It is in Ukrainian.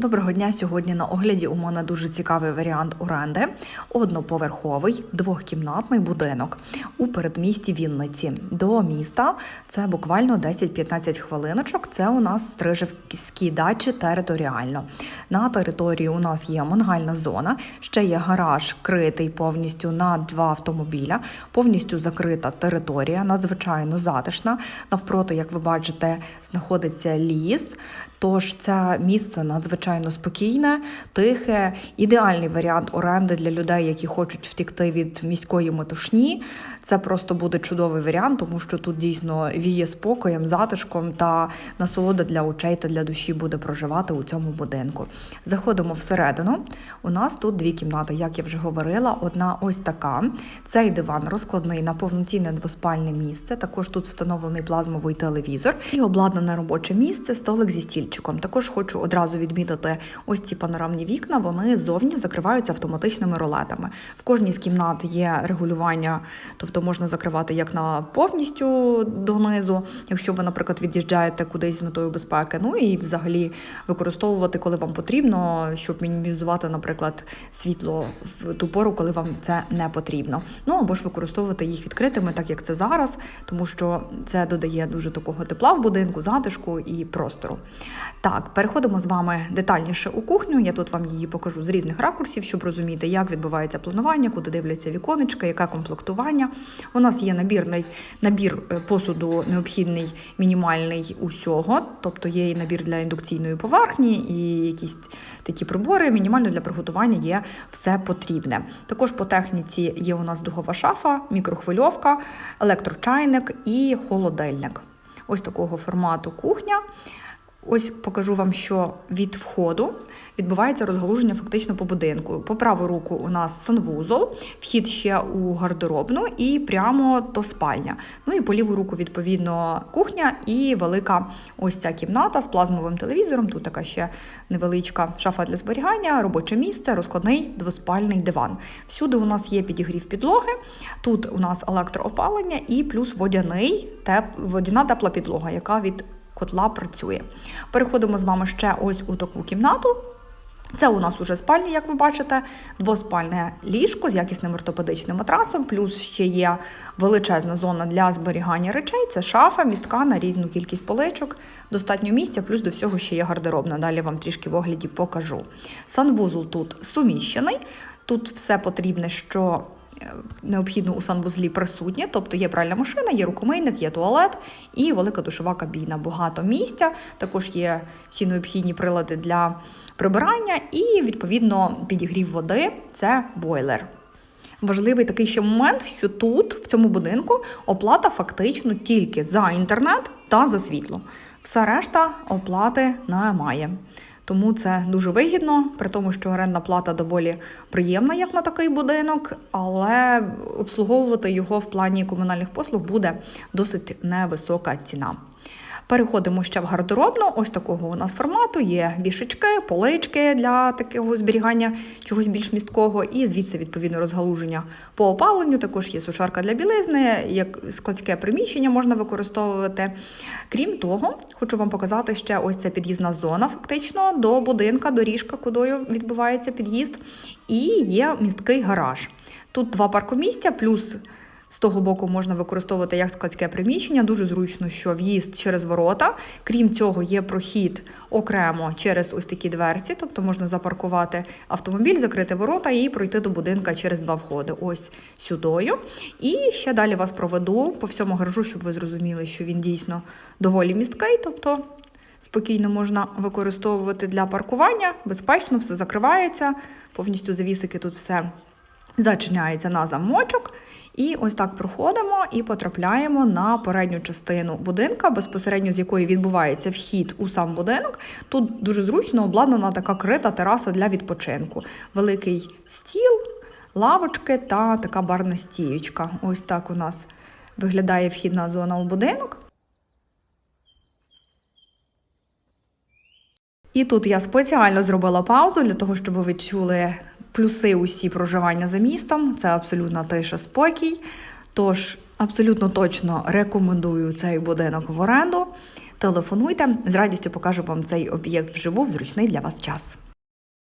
Доброго дня. Сьогодні на огляді у мене дуже цікавий варіант оренди. Одноповерховий двохкімнатний будинок у передмісті Вінниці. До міста це буквально 10-15 хвилиночок. Це у нас Стрижевські дачі територіально. На території у нас є мангальна зона, ще є гараж критий повністю на два автомобіля, повністю закрита територія, надзвичайно затишна. Навпроти, як ви бачите, знаходиться ліс. Тож це місце надзвичайно спокійне, тихе, ідеальний варіант оренди для людей, які хочуть втікти від міської метушні. Це просто буде чудовий варіант, тому що тут дійсно віє спокоєм, затишком та насолода для очей та для душі буде проживати у цьому будинку. Заходимо всередину. У нас тут дві кімнати, як я вже говорила. Одна ось така. Цей диван розкладний на повноцінне двоспальне місце. Також тут встановлений плазмовий телевізор і обладнане робоче місце, столик зі стільчиком. Також хочу одразу відмітити ось ці панорамні вікна. Вони зовні закриваються автоматичними ролетами. В кожній з кімнат є регулювання, тобто можна закривати як на повністю донизу, якщо ви, наприклад, від'їжджаєте кудись з метою безпеки. Ну і взагалі використовувати, коли вам потрібно, щоб мінімізувати, наприклад, світло в ту пору, коли вам це не потрібно. Ну або ж використовувати їх відкритими, так як це зараз, тому що це додає дуже такого тепла в будинку, затишку і простору. Так, переходимо з вами детальніше у кухню. Я тут вам її покажу з різних ракурсів, щоб розуміти, як відбувається планування, куди дивляться віконечка, яке комплектування. У нас є набірний набір е, посуду необхідний, мінімальний усього, тобто є і набір для індукційної поверхні, і якісь такі прибори. Мінімально для приготування є все потрібне. Також по техніці є у нас духова шафа, мікрохвильовка, електрочайник і холодильник. Ось такого формату кухня. Ось покажу вам, що від входу відбувається розгалуження фактично по будинку. По праву руку у нас санвузол, вхід ще у гардеробну і прямо то спальня. Ну і по ліву руку, відповідно, кухня і велика ось ця кімната з плазмовим телевізором. Тут така ще невеличка шафа для зберігання, робоче місце, розкладний двоспальний диван. Всюди у нас є підігрів підлоги. Тут у нас електроопалення і плюс водяний теп, водяна тепла підлога, яка від котла працює. Переходимо з вами ще ось у таку кімнату. Це у нас уже спальня, як ви бачите, двоспальне ліжко з якісним ортопедичним матрацом, плюс ще є величезна зона для зберігання речей. Це шафа, містка на різну кількість поличок, достатньо місця, плюс до всього ще є гардеробна. Далі вам трішки в огляді покажу. Санвузол тут суміщений. Тут все потрібне, що необхідно у санвузлі присутнє, тобто є пральна машина, є рукомийник, є туалет і велика душова кабіна. Багато місця. Також є всі необхідні прилади для прибирання і, відповідно, підігрів води це бойлер. Важливий такий ще момент, що тут, в цьому будинку, оплата фактично тільки за інтернет та за світло. Все решта оплати немає. Тому це дуже вигідно, при тому, що орендна плата доволі приємна, як на такий будинок, але обслуговувати його в плані комунальних послуг буде досить невисока ціна. Переходимо ще в гардеробну. Ось такого у нас формату. Є вішечки, полички для такого зберігання чогось більш місткого, і звідси відповідно розгалуження по опаленню. Також є сушарка для білизни, як складське приміщення можна використовувати. Крім того, хочу вам показати ще ось ця під'їзна зона, фактично до будинка, доріжка, кудою відбувається під'їзд, і є місткий гараж. Тут два паркомістя, плюс з того боку можна використовувати як складське приміщення. Дуже зручно, що в'їзд через ворота. Крім цього, є прохід окремо через ось такі дверці, тобто можна запаркувати автомобіль, закрити ворота і пройти до будинка через два входи. Ось сюдою. І ще далі вас проведу по всьому гаражу, щоб ви зрозуміли, що він дійсно доволі місткий. тобто Спокійно можна використовувати для паркування, безпечно, все закривається, повністю завісики тут все зачиняється на замочок. І ось так проходимо і потрапляємо на передню частину будинка, безпосередньо з якої відбувається вхід у сам будинок. Тут дуже зручно обладнана така крита тераса для відпочинку. Великий стіл, лавочки та така барна стіючка. Ось так у нас виглядає вхідна зона у будинок. І тут я спеціально зробила паузу для того, щоб ви відчули плюси усі проживання за містом. Це абсолютно тиша спокій. Тож абсолютно точно рекомендую цей будинок в оренду. телефонуйте. З радістю покажу вам цей об'єкт вживу в зручний для вас час.